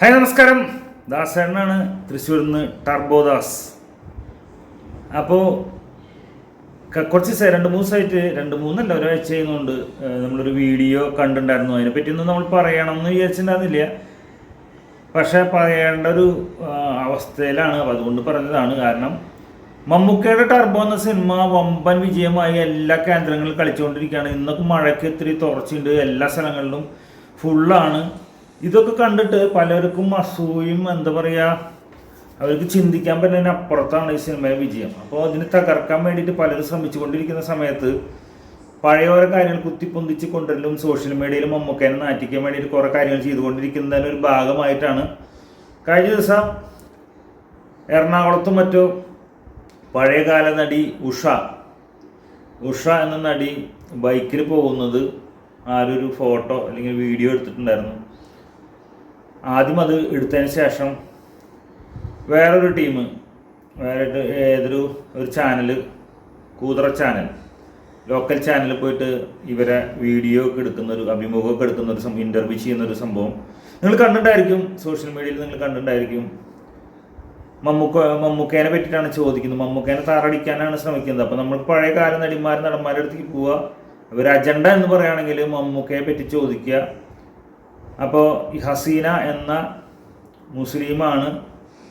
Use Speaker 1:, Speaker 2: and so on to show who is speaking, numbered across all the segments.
Speaker 1: Hi നമസ്കാരം. ദാസേണ്ണാണ് തൃശ്ശൂരിൽ നിന്ന് ടർബോദാസ് അപ്പോൾ കുറച്ച് ദിവസം രണ്ട് മൂന്ന് ദിവസമായിട്ട് രണ്ട് മൂന്നല്ല ഒരാഴ്ച ചെയ്യുന്നതുകൊണ്ട് നമ്മളൊരു വീഡിയോ കണ്ടിട്ടുണ്ടായിരുന്നു. അതിനെ പറ്റിയൊന്നും നമ്മൾ പറയണം എന്ന് വിചാരിച്ചിട്ടുണ്ടായിരുന്നില്ല. പക്ഷേ പറയേണ്ട ഒരു അവസ്ഥയിലാണ്. അതുകൊണ്ട് പറഞ്ഞതാണ്. കാരണം മമ്മൂക്കയുടെ ടർബോ എന്ന സിനിമ വമ്പൻ വിജയമായി എല്ലാ കേന്ദ്രങ്ങളിലും കളിച്ചുകൊണ്ടിരിക്കുകയാണ്. ഇന്നൊക്കെ മഴയ്ക്ക് ഇത്തിരി തുറച്ചുണ്ട് എല്ലാ സ്ഥലങ്ങളിലും ഫുള്ളാണ് ഇതൊക്കെ കണ്ടിട്ട് പലർക്കും അസൂയും എന്താ പറയുക അവർക്ക് ചിന്തിക്കാൻ പറ്റുന്നതിന് അപ്പുറത്താണ് ഈ സിനിമയിലെ വിജയം. അപ്പോൾ അതിനെ തകർക്കാൻ വേണ്ടിയിട്ട് പലരും ശ്രമിച്ചുകൊണ്ടിരിക്കുന്ന സമയത്ത് പഴയ ഓരോ കാര്യങ്ങൾ കുത്തിപ്പൊന്തിച്ച് കൊണ്ടുവരലും സോഷ്യൽ മീഡിയയിൽ മമ്മൂക്കേനെ നാറ്റിക്കാൻ വേണ്ടിയിട്ട് കുറേ കാര്യങ്ങൾ ചെയ്തുകൊണ്ടിരിക്കുന്നതിന്റെ ഒരു ഭാഗമായിട്ടാണ്. കഴിഞ്ഞ ദിവസം എറണാകുളത്തും മറ്റു പഴയകാല നടി ഉഷ ഉഷ എന്ന നടി ബൈക്കിൽ പോകുന്നത് ആരൊരു ഫോട്ടോ അല്ലെങ്കിൽ വീഡിയോ എടുത്തിട്ടുണ്ടായിരുന്നു. ആദ്യം അത് എടുത്തതിന് ശേഷം വേറൊരു ടീം വേറെ ഏതൊരു ഒരു ചാനൽ കൂതറ ചാനൽ ലോക്കൽ ചാനലിൽ പോയിട്ട് ഇവരെ വീഡിയോ ഒക്കെ എടുക്കുന്ന ഒരു അഭിമുഖമൊക്കെ എടുക്കുന്ന ഒരു ഇന്റർവ്യൂ ചെയ്യുന്ന ഒരു സംഭവം. നിങ്ങൾ കണ്ടിട്ടുണ്ടായിരിക്കും സോഷ്യൽ മീഡിയയിൽ നിങ്ങൾ കണ്ടിട്ടുണ്ടായിരിക്കും. മമ്മൂക്ക മമ്മൂക്കേനെ പറ്റിയിട്ടാണ് ചോദിക്കുന്നത്. മമ്മൂക്കേനെ താറടിക്കാനാണ് ശ്രമിക്കുന്നത്. അപ്പോൾ നമ്മൾ പഴയ കാല നടിമാർ നടന്മാരുടെ അടുത്തേക്ക് പോവുക ഒരു അജണ്ട എന്ന് പറയുകയാണെങ്കിൽ മമ്മൂക്കയെ പറ്റി ചോദിക്കുക. അപ്പോൾ ഈ ഹസീന എന്ന മുസ്ലിമാണ്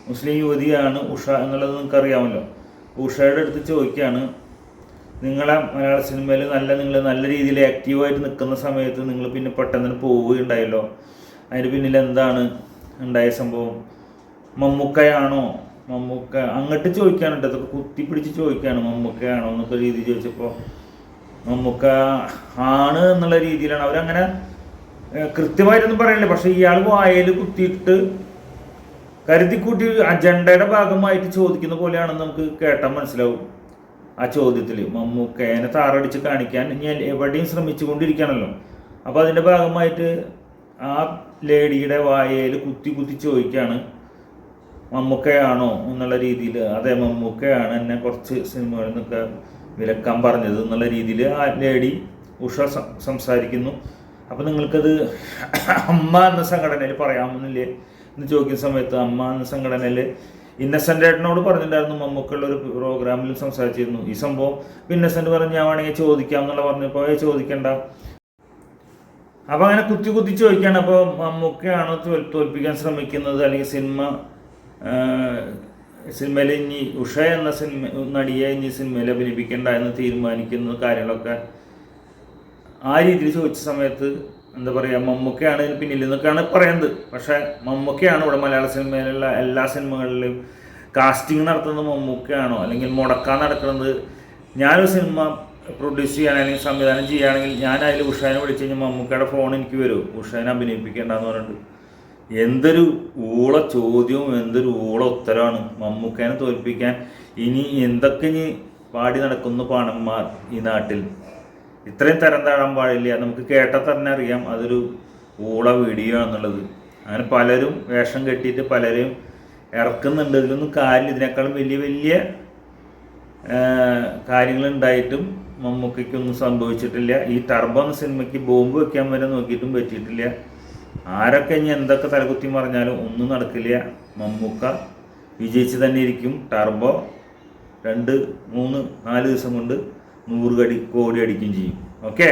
Speaker 1: മുസ്ലിം യുവതിയാണ് ഉഷ എന്നുള്ളത് നിങ്ങൾക്ക് അറിയാമല്ലോ ഉഷയുടെ അടുത്ത് ചോദിക്കുകയാണ് നിങ്ങളെ മലയാള സിനിമയിൽ നല്ല നിങ്ങൾ നല്ല രീതിയിൽ ആക്റ്റീവായിട്ട് നിൽക്കുന്ന സമയത്ത് നിങ്ങൾ പിന്നെ പെട്ടെന്ന് പോവുകയുണ്ടായല്ലോ. അതിന് പിന്നിൽ എന്താണ് ഉണ്ടായ സംഭവം? മമ്മൂക്കയാണോ? മമ്മൂക്ക അങ്ങോട്ട് ചോദിക്കാനുണ്ട് അതൊക്കെ കുത്തിപ്പിടിച്ച് ചോദിക്കുകയാണ് മമ്മൂക്കയാണോ എന്നൊക്കെ രീതി ചോദിച്ചപ്പോൾ മമ്മൂക്ക ആണ് എന്നുള്ള രീതിയിലാണ്. അവരങ്ങനെ കൃത്യമായിട്ടൊന്നും പറയണില്ല. പക്ഷെ ഇയാൾ വായയിൽ കുത്തിയിട്ട് കരുതിക്കൂട്ടി അജണ്ടയുടെ ഭാഗമായിട്ട് ചോദിക്കുന്ന പോലെയാണെന്ന് നമുക്ക് കേട്ടാൽ മനസ്സിലാവും. ആ ചോദ്യത്തിൽ മമ്മൂക്കേനെ താറടിച്ച് കാണിക്കാൻ ഞാൻ എവിടെയും ശ്രമിച്ചുകൊണ്ടിരിക്കുകയാണല്ലോ. അപ്പോൾ അതിന്റെ ഭാഗമായിട്ട് ആ ലേഡിയുടെ വായയിൽ കുത്തി കുത്തി ചോദിക്കുകയാണ് മമ്മൂക്കയാണോ എന്നുള്ള രീതിയിൽ. അതെ മമ്മൂക്കയാണ് എന്നെ കുറച്ച് സിനിമകളിൽ നിന്നൊക്കെ വിലക്കാൻ പറഞ്ഞത് എന്നുള്ള രീതിയിൽ ആ ലേഡി ഉഷ സംസാരിക്കുന്നു. അപ്പോൾ നിങ്ങൾക്കത് അമ്മ എന്ന സംഘടനയിൽ പറയാമെന്നില്ലേ? എന്ന് ചോദിക്കുന്ന സമയത്ത് അമ്മ എന്ന സംഘടനയിൽ ഇന്നസെന്റ് ഏട്ടനോട് പറഞ്ഞിട്ടുണ്ടായിരുന്നു മമ്മൂക്കുള്ള ഒരു പ്രോഗ്രാമിൽ സംസാരിച്ചിരുന്നു. ഈ സംഭവം ഇന്നസെന്റ് പറഞ്ഞ് ഞാൻ വേണമെങ്കിൽ ചോദിക്കാം എന്നുള്ള പറഞ്ഞപ്പോൾ "ഏയ് ചോദിക്കണ്ട. അപ്പോൾ അങ്ങനെ കുത്തി കുത്തി ചോദിക്കാണ് അപ്പോൾ മമ്മൂക്കയാണോ തോൽ തോൽപ്പിക്കാൻ ശ്രമിക്കുന്നത് അല്ലെങ്കിൽ സിനിമ സിനിമയിൽ ഇനി ഉഷ എന്ന സിനിമ നടിയെ ഇനി സിനിമയിൽ അഭിനയിപ്പിക്കേണ്ട എന്ന് തീരുമാനിക്കുന്ന കാര്യങ്ങളൊക്കെ ആ രീതിയിൽ ചോദിച്ച സമയത്ത് എന്താ പറയുക മമ്മൂക്കയാണ് ഇതിന് പിന്നിൽ എന്നൊക്കെയാണ് പറയുന്നത് പക്ഷേ മമ്മൂക്കയാണ് ഇവിടെ മലയാള സിനിമയിലുള്ള എല്ലാ സിനിമകളിലും കാസ്റ്റിംഗ് നടത്തുന്നത് മമ്മൂക്കയാണോ? അല്ലെങ്കിൽ മുടക്കാൻ നടക്കുന്നത് ഞാനൊരു സിനിമ പ്രൊഡ്യൂസ് ചെയ്യാൻ അല്ലെങ്കിൽ സംവിധാനം ചെയ്യുകയാണെങ്കിൽ ഞാൻ അതിൽ ഉഷാനെ വിളിച്ചു കഴിഞ്ഞാൽ മമ്മൂക്കയുടെ ഫോൺ എനിക്ക് വരും. ഉഷാനെ അഭിനയിപ്പിക്കേണ്ടെന്ന് പറഞ്ഞിട്ട്. എന്തൊരു ഊള ചോദ്യവും എന്തൊരു ഊള ഉത്തരമാണ് മമ്മൂക്കേനെ തോൽപ്പിക്കാൻ. ഇനി എന്തൊക്കെ ഇനി പാടി നടക്കുന്നു പാണന്മാർ ഈ നാട്ടിൽ? ഇത്രയും തരം താഴാൻ പാടില്ല? നമുക്ക് കേട്ടാൽ തന്നെ അറിയാം. അതൊരു ഊള വീഡിയോ ആണെന്നുള്ളത്. അങ്ങനെ പലരും വേഷം കെട്ടിയിട്ട് പലരും ഇറക്കുന്നുണ്ട്. ഇതിലൊന്നും കാര്യം ഇതിനേക്കാളും വലിയ വലിയ കാര്യങ്ങളുണ്ടായിട്ടും മമ്മൂക്കൊന്നും സംഭവിച്ചിട്ടില്ല. ഈ ടർബോ എന്ന സിനിമയ്ക്ക് ബോംബ് വെക്കാൻ വരെ നോക്കിയിട്ടും പറ്റിയിട്ടില്ല. ആരൊക്കെ ഇനി എന്തൊക്കെ തലകുത്തി പറഞ്ഞാലും ഒന്നും നടക്കില്ല. മമ്മൂക്ക വിജയിച്ച് തന്നെ ഇരിക്കും. ടർബോ രണ്ട് മൂന്ന് നാല് ദിവസം കൊണ്ട് നൂറ് കടി കോടി അടിക്കുകയും ചെയ്യും. ഓക്കെ